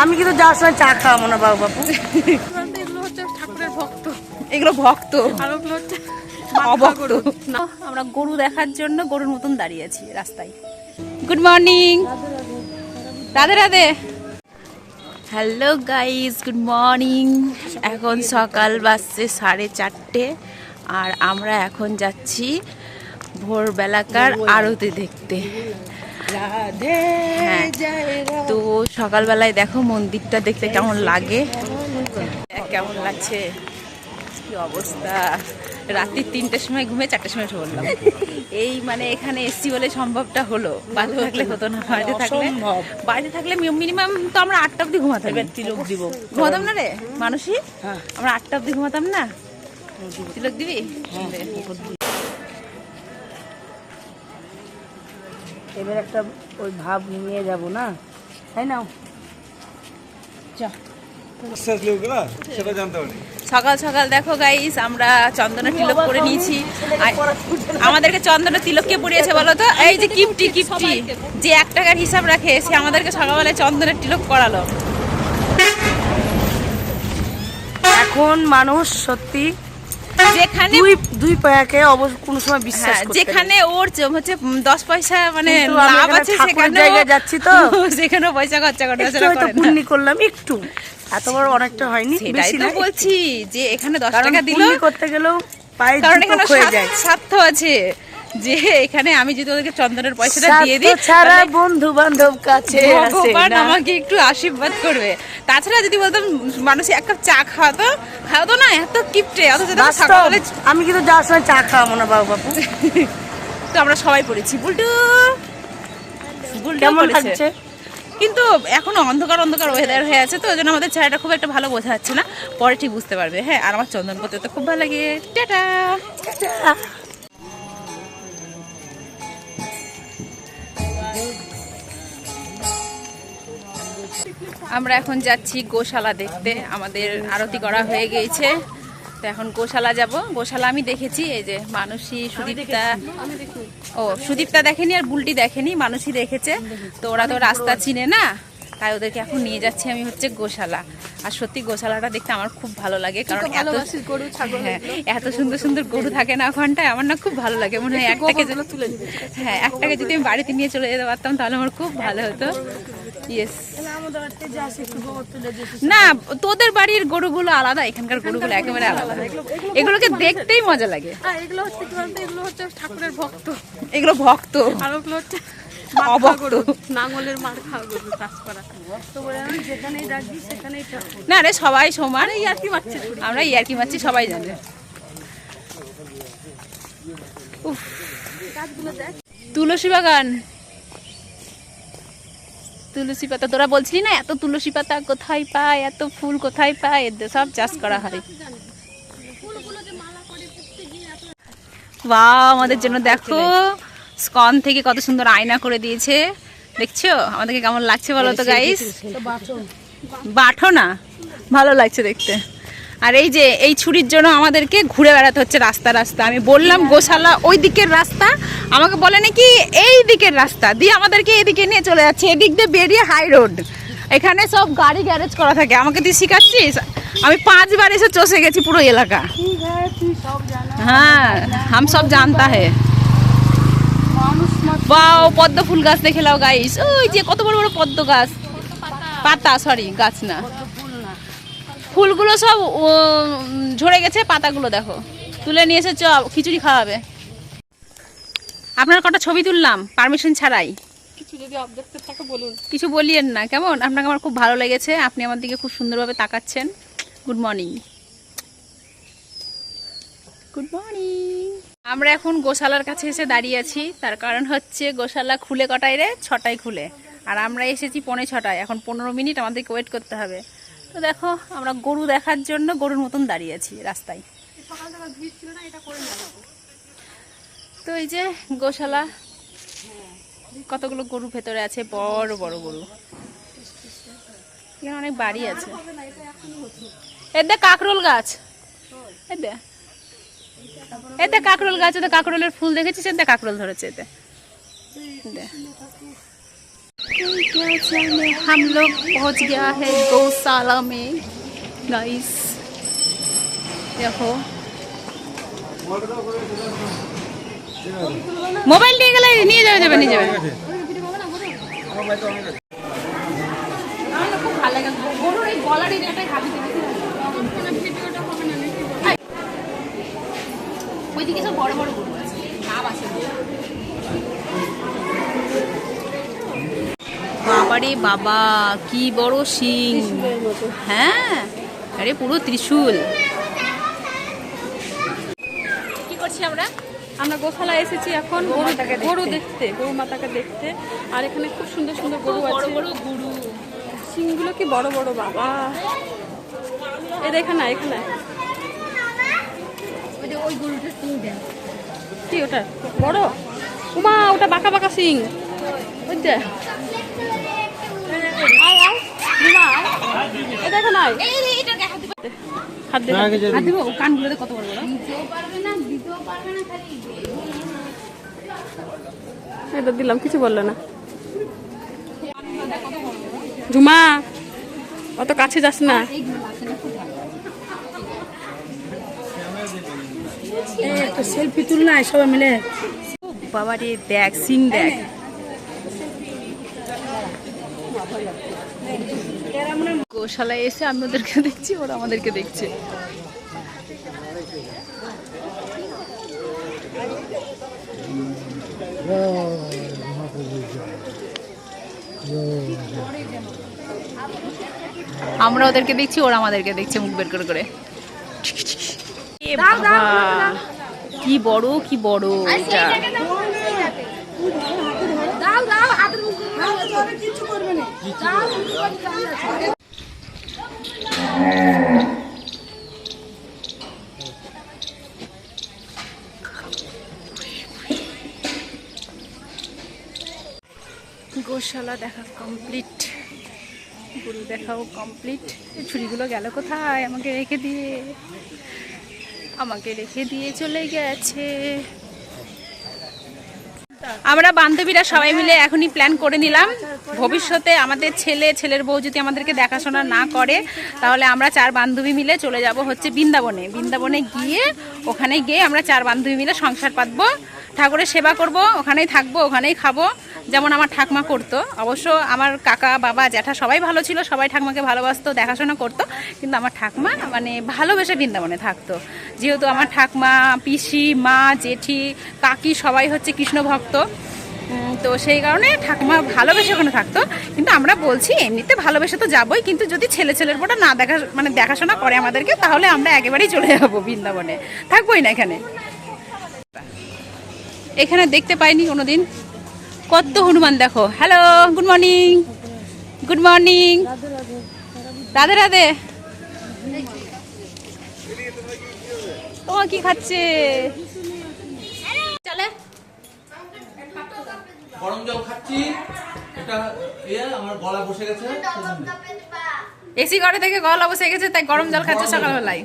আমি কিন্তু যাওয়ার সময় চা খাওয়াবো না বাবু বাবু। এগুলো হচ্ছে ঠাকুরের ভক্ত এগুলো ভক্ত আর ওগুলো হচ্ছে অভক্ত আমরা গরু দেখার জন্য গরুর মতন দাঁড়িয়ে আছি রাস্তায়। Good morning Radhe Radhe. Hello guys good morning এখন সকাল বাজছে সাড়ে চারটে আর আমরা এখন যাচ্ছি ভোরবেলাকার আরতি দেখতে। হ্যাঁ তো সকালবেলায় দেখো মন্দিরটা দেখতে কেমন লাগে। কেমন লাগছে। কি অবস্থা। রাত্রি তিনটের সময় ঘুমে চারটের সময় উঠে পড়লাম। এই মানে এখানে এসছি বলে সম্ভবটা হলো। বাড়িতে থাকলে হতো না বাড়িতে থাকলে। বাড়িতে থাকলে মিনিমাম তো আমরা আটটা অব্দি ঘুমাতাম। এবার তিলক দিব। ঘুমাতাম না রে? মানুষই হ্যাঁ। আমরা আটটা অব্দি ঘুমাতাম না? তিলক দিবি? এবার একটা ওই ভাব নিয়ে যাব না? তাই না? সকাল সকাল দেখো গাইস আমরা চন্দনের তিলক করে নিয়েছি। আমাদেরকে চন্দনের তিলক কে পরিয়েছে বলো তো? এই যে কিপটি কিপটি। যে এক টাকার হিসাব রাখে সে আমাদেরকে সকালবেলায় চন্দনের তিলক করালো এখন মানুষ সত্যি যেখানে দুই দুই পায়াকে অবশ্য কোন সময় বিশ্বাস হ্যাঁ, করতে যেখানে ওর হচ্ছে উম, দশ পয়সা মানে লাভ আছে সেখানে জায়গা যাচ্ছি তো। সেখানে পয়সা খরচা করতে একটু হয়তো পুণ্যি করলাম একটু। এত বড় অনেকটা হয়নি বেশি না বলছি যে এখানে দশ কারণ টাকা দিল করতে গেলেও পায়ে কারণ হয়ে এখানে যায়। স্বার্থ আছে। যে এখানে আমি যদি ওদেরকে চন্দনের পয়সাটা দিয়ে দিই ছাড়া বন্ধু বান্ধব কাছে ভগবান আমাকে একটু আশীর্বাদ করবে। তাছাড়া যদি বলতাম মানুষ এক কাপ চা খাওয়াতো খাওয়াতো না এত কিপটে অথচ আমি কিন্তু যাওয়ার সময় চা খাওয়াবো না বাবু বাবু। তো আমরা সবাই পড়েছি। বুলটু বুলটু কেমন লাগছে? কিন্তু এখন অন্ধকার অন্ধকার ওয়েদার হয়ে আছে তো ওই জন্য আমাদের চেহারাটা খুব একটা ভালো বোঝা যাচ্ছে না। পরে ঠিক বুঝতে পারবে। হ্যাঁ আর আমার চন্দন করতে তো খুব ভালো লাগে। টাটা! আমরা এখন যাচ্ছি গোশালা দেখতে। আমাদের আরতি করা হয়ে গিয়েছে। তো এখন গোশালা যাব। গোশালা আমি দেখেছি এই যে মানসী সুদীপ্তা। ও সুদীপ্তা দেখেনি আর বুলটি দেখেনি মানুষই দেখেছে। তো ওরা তো রাস্তা চিনে না। তাই ওদেরকে এখন নিয়ে যাচ্ছি আমি হচ্ছে গোশালা। আর সত্যি গোশালাটা দেখতে আমার খুব ভালো লাগে কারণ এত গরু হ্যাঁ এত সুন্দর সুন্দর গরু থাকে না ওখানটায় আমার না খুব ভালো লাগে। মনে হয় একটাকে হ্যাঁ একটাকে যদি আমি বাড়িতে নিয়ে চলে যেতে পারতাম তাহলে আমার খুব ভালো হতো। ইয়েস না তোদের বাড়ির গরুগুলো আলাদা এখানকার গরুগুলো একেবারে আলাদা। এগুলোকে দেখতেই মজা লাগে। এগুলো হচ্ছে কি বলতো? এগুলো হচ্ছে ঠাকুরের ভক্ত। এগুলো ভক্ত। আর ওগুলো হচ্ছে না রে সবাই সমান। মারছে আমরা ইয়ার্কি মারছি সবাই জানে। তুলসী বাগান। তুলসী পাতা তোরা বলছিলি না এত তুলসী পাতা কোথায় পায় এত ফুল কোথায় পায় এদের সব চাষ করা হয়। বা আমাদের জন্য দেখো। স্কন থেকে কত সুন্দর আয়না করে দিয়েছে। দেখছ? আমাদেরকে কেমন লাগছে বলো তো গাইস বাঠো না? ভালো লাগছে দেখতে। আর এই যে এই ছুরির জন্য আমাদেরকে ঘুরে বেড়াতে হচ্ছে রাস্তা রাস্তা। আমি বললাম গোশালা ওই দিকের রাস্তা। আমাকে বলে নাকি এই দিকের রাস্তা। দিয়ে আমাদেরকে এদিকে নিয়ে চলে যাচ্ছে। এদিক দিয়ে বেরিয়ে হাই রোড এখানে সব গাড়ি গ্যারেজ করা থাকে। আমাকে তুই শিখাচ্ছিস? আমি পাঁচবার এসে চষে গেছি পুরো এলাকা। হ্যাঁ তুই সব জানা। হ্যাঁ বাও পদ্ম ফুল গাছ দেখে লাও গাইস ওই যে কত বড় বড় পদ্ম গাছ। পাতা সরি গাছ না। ফুলগুলো সব ঝরে গেছে পাতাগুলো দেখো। তুলে নিয়ে এসে চ খিচুড়ি খাওয়াবে। আপনার কটা ছবি তুললাম পারমিশন ছাড়াই। কিছু যদি অবজেক্টের থাকে বলুন। কিছু বলিয়েন না কেমন? আপনাকে আমার খুব ভালো লেগেছে আপনি আমার দিকে খুব সুন্দরভাবে তাকাচ্ছেন। গুড মর্নিং গুড মর্নিং আমরা এখন গোশালার কাছে এসে দাঁড়িয়ে আছি। তার কারণ হচ্ছে গোশালা খুলে কটায় রে? ছটায় খুলে। আর আমরা এসেছি পৌনে ছটায়। এখন পনেরো মিনিট আমাদেরকে ওয়েট করতে হবে। তো দেখো, আমরা গরু দেখার জন্য গরুর মতন দাঁড়িয়ে আছি রাস্তায়। তো এই যে গোশালা, কতগুলো গরু ভেতরে আছে? বড় বড় গরু। এখানে অনেক বাড়ি আছে। এতে কাকরোল গাছ। এতে এতে কাকরোল গাছ এতে কাকরোলের ফুল দেখেছিস এতে কাকরোল ধরেছে এতে এতে। क्या जाने हम लोग पहुंच गया है गौशाला में गाइस দেখো মোবাইল নিয়ে গেলে নিয়ে যাবে যাবে নিয়ে যাবে আমার খুব ভালো লাগে গরুর এই গলার ওইদিকে সব বড় বড় গরু আছে। নাম আছে। বাবারে বাবা কি বড় শিং। হ্যাঁ আরে পুরো ত্রিশূল। কি করছি আমরা? আমরা গোশালা এসেছি এখন গরু গরু দেখতে। গরু মাতাকে দেখতে। আর এখানে খুব সুন্দর সুন্দর গরু আছে। বড় গরু। সিংগুলো কি বড় বড় বাবা? এই দেখে না এখানে। ওই গরুটা সিং দেন কি ওটা? বড়? উমা ওটা বাঁকা বাঁকা সিং। ওই যে। আয়, আয়, রুমা, আয়। এই দেখো না এই এই, এটাকে হাত দিবো। হাত দে। হাত দিবো? কানগুলোতে কত বড় বড়? এটা দিলাম কিছু বলল না। ঝুমা অত কাছে যাস না। একটা সেলফি তুল না সবাই মিলে বাবা রে দেখ। সিং দেখ গোশালায় এসে আমি ওদেরকে দেখছি ওরা আমাদেরকে দেখছে। আমরা ওদেরকে দেখছি ওরা আমাদেরকে দেখছে মুখ বের করে করে। বাবা, কি বড় কি বড়। এটা গোশালা দেখা কমপ্লিট গরু দেখাও কমপ্লিট ছুরিগুলো গেল কোথায়? আমাকে রেখে দিয়ে। আমাকে রেখে দিয়ে চলে গেছে। আমরা বান্ধবীরা সবাই মিলে এখনই প্ল্যান করে নিলাম। ভবিষ্যতে আমাদের ছেলে, ছেলের বউ যদি আমাদেরকে দেখাশোনা না করে, তাহলে আমরা চার বান্ধবী মিলে চলে যাব হচ্ছে বৃন্দাবনে। বৃন্দাবনে গিয়ে ওখানে গিয়ে আমরা চার বান্ধবী মিলে সংসার পাতবো, ঠাকুরের সেবা করব, ওখানেই থাকব, ওখানেই খাব। যেমন আমার ঠাকমা করতো, অবশ্য আমার কাকা, বাবা, জ্যাঠা সবাই ভালো ছিল, সবাই ঠাকমাকে ভালোবাসতো, দেখাশোনা করতো, কিন্তু আমার ঠাকমা মানে ভালোবেসে বৃন্দাবনে থাকতো। যেহেতু আমার ঠাকমা, পিসি, মা, জেঠি, কাকি সবাই হচ্ছে কৃষ্ণ ভক্ত তো সেই কারণে ঠাকুমা ভালোবেসে ওখানে থাকতো। কিন্তু আমরা বলছি, এমনিতে ভালোবেসে তো যাবোই, কিন্তু যদি ছেলে ছেলের বোটা না দেখা মানে দেখাশোনা করে আমাদেরকে, তাহলে আমরা একেবারেই চলে যাব বৃন্দাবনে। থাকবোই না এখানে। এখানে দেখতে পাইনি কোনোদিন। কত হনুমান দেখো। Hello good morning good morning Radhe Radhe. তোমার কি খাচ্ছে? চলে। গরম জল খাচ্ছি। এটা ইয়ে আমার গলা বসে গেছে। এসি ঘরে থেকে গলা বসে গেছে তাই গরম জল খাচ্ছে সকালবেলায়।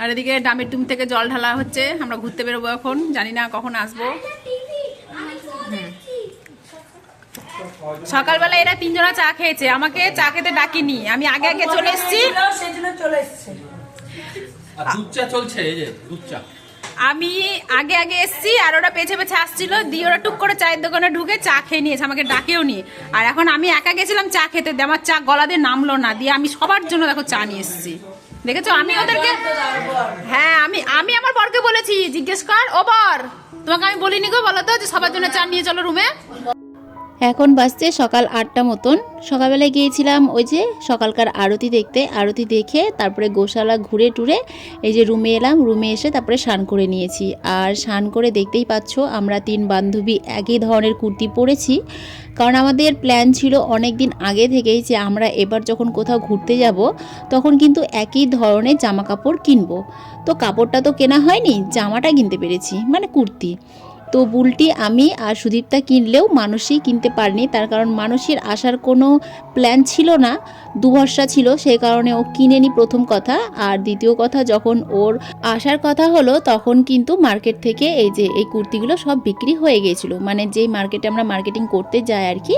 আর এদিকে ডামের টুম থেকে জল ঢালা হচ্ছে। আমরা ঘুরতে বেরোবো এখন। জানি না কখন আসব। সকালবেলা এরা তিনজনা চা খেয়েছে। আমাকে চা খেতে ডাকিনি। আমি আগে আগে চলে এসেছি। আমি আগে আগে এসেছি আর ওরা পেছে পেছে আসছিল। দিয়ে ওরা টুক করে চায়ের দোকানে ঢুকে চা খেয়ে নিয়েছে। আমাকে ডাকেও নি। আর এখন আমি একা গেছিলাম চা খেতে। দিয়ে আমার চা গলা দিয়ে নামলো না। দিয়ে আমি সবার জন্য দেখো চা নিয়ে এসেছি। দেখেছ? আমি ওদেরকে হ্যাঁ আমি আমি আমার বরকে বলেছি, জিজ্ঞেস কর। ও বর, তোমাকে আমি বলিনি গো, বলো তো, যে সবার জন্য চা নিয়ে চলো রুমে এখন বাজছে সকাল আটটা মতন। সকালবেলায় গিয়েছিলাম ওই যে সকালকার আরতি দেখতে। আরতি দেখে তারপরে গোশালা ঘুরে টুরে এই যে রুমে এলাম। রুমে এসে তারপরে স্নান করে নিয়েছি। আর স্নান করে দেখতেই পাচ্ছ আমরা তিন বান্ধবী একই ধরনের কুর্তি পরেছি। কারণ আমাদের প্ল্যান ছিল অনেক দিন আগে থেকেই যে আমরা এবার যখন কোথাও ঘুরতে যাব, তখন কিন্তু একই ধরনের জামা কাপড় কিনবো। তো কাপড়টা তো কেনা হয়নি, জামাটা কিনতে পেরেছি মানে কুর্তি। তো বুলটি আমি আর সুদীপ্তা কিনলেও মানুষই কিনতে পারেনি। তার কারণ মানুষের আসার কোনো প্ল্যান ছিল না দুভরসা ছিল সেই কারণে ও কিনেনি প্রথম কথা। আর দ্বিতীয় কথা, যখন ওর আসার কথা হলো, তখন কিন্তু মার্কেট থেকে এই যে, এই কুর্তিগুলো সব বিক্রি হয়ে গিয়েছিল। মানে যেই মার্কেটে আমরা মার্কেটিং করতে যাই আর কি,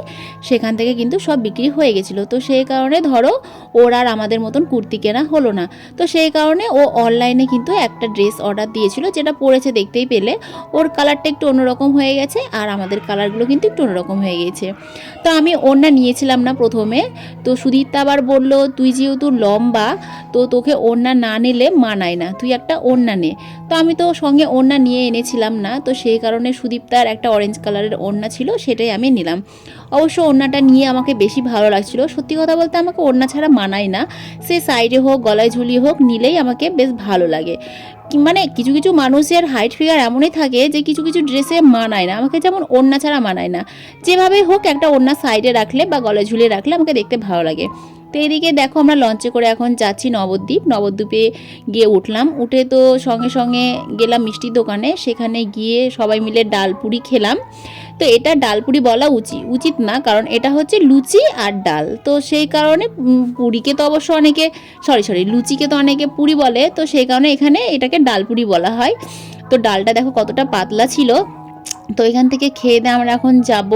সেখান থেকে কিন্তু সব বিক্রি হয়ে গেছিল তো সেই কারণে ধরো, ওর আর আমাদের মতন কুর্তি কেনা হলো না। তো সেই কারণে ও অনলাইনে কিন্তু একটা ড্রেস অর্ডার দিয়েছিল, যেটা পরেছে দেখতেই পেলে। ওর কালারটা একটু অন্যরকম হয়ে গেছে আর আমাদের কালারগুলো কিন্তু একটু অন্যরকম হয়ে গেছে তো আমি ওড়না নিয়েছিলাম না প্রথমে। তো সুদীপ্তা আবার বলল, তুই যেহেতু লম্বা, তো তোকে ওড়না না নিলে মানায় না। তুই একটা ওড়না নে। তো আমি তো সঙ্গে ওড়না নিয়ে এনেছিলাম না, তো সেই কারণে সুদীপ্তার একটা অরেঞ্জ কালারের ওড়না ছিল, সেটাই আমি নিলাম। অবশ্য ওড়নাটা নিয়ে আমাকে বেশি ভালো লাগছিল। সত্যি কথা বলতে আমাকে ওড়না ছাড়া মানায় না। সে সাইডে হোক, গলায় ঝুলিয়ে হোক, নিলেই আমাকে বেশ ভালো লাগে। মানে কিছু কিছু মানুষের হাইট ফিগার এমনই থাকে যে কিছু কিছু ড্রেসে মানায় না। আমাকে যেমন ওড়না ছাড়া মানায় না। যেভাবেই হোক একটা ওড়না সাইডে রাখলে বা গলায় ঝুলিয়ে রাখলে আমাকে দেখতে ভালো লাগে। তো এদিকে দেখো আমরা লঞ্চে করে এখন যাচ্ছি নবদ্বীপ। নবদ্বীপে গিয়ে উঠলাম। উঠে তো সঙ্গে সঙ্গে গেলাম মিষ্টির দোকানে। সেখানে গিয়ে সবাই মিলে ডাল পুরি খেলাম। তো এটা ডালপুরি বলা উচিত উচিত না, কারণ এটা হচ্ছে লুচি আর ডাল। তো সেই কারণে পুরিকে তো অবশ্য অনেকে সরি সরি লুচিকে তো অনেকে পুরি বলে, তো সেই কারণে এখানে এটাকে ডালপুরি বলা হয়। তো ডালটা দেখো কতটা পাতলা ছিল। তো এখান থেকে খেয়ে দিয়ে আমরা এখন যাব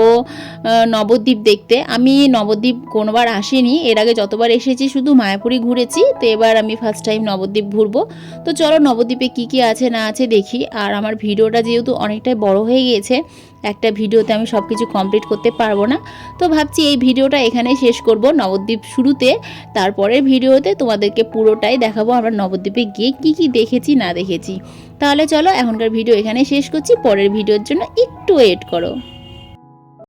নবদ্বীপ দেখতে। আমি নবদ্বীপ কোনোবার আসিনি, এর আগে যতবার এসেছি শুধু মায়াপুরি ঘুরেছি, তো এবার আমি ফার্স্ট টাইম নবদ্বীপ ঘুরবো। তো চলো নবদ্বীপে কি কি আছে না আছে দেখি, আর আমার ভিডিওটা যেহেতু অনেকটাই বড় হয়ে গিয়েছে, একটা ভিডিওতে আমি সব কিছু কমপ্লিট করতে পারব না। তো ভাবছি এই ভিডিওটা এখানেই শেষ করব নবদ্বীপ শুরুতে, তারপরের ভিডিওতে তোমাদেরকে পুরোটাই দেখাবো আমরা নবদ্বীপে গিয়ে কি কি দেখেছি না দেখেছি। তাহলে চলো এখনকার ভিডিও এখানে শেষ করছি। পরের ভিডিওর জন্য একটু ওয়েট করো।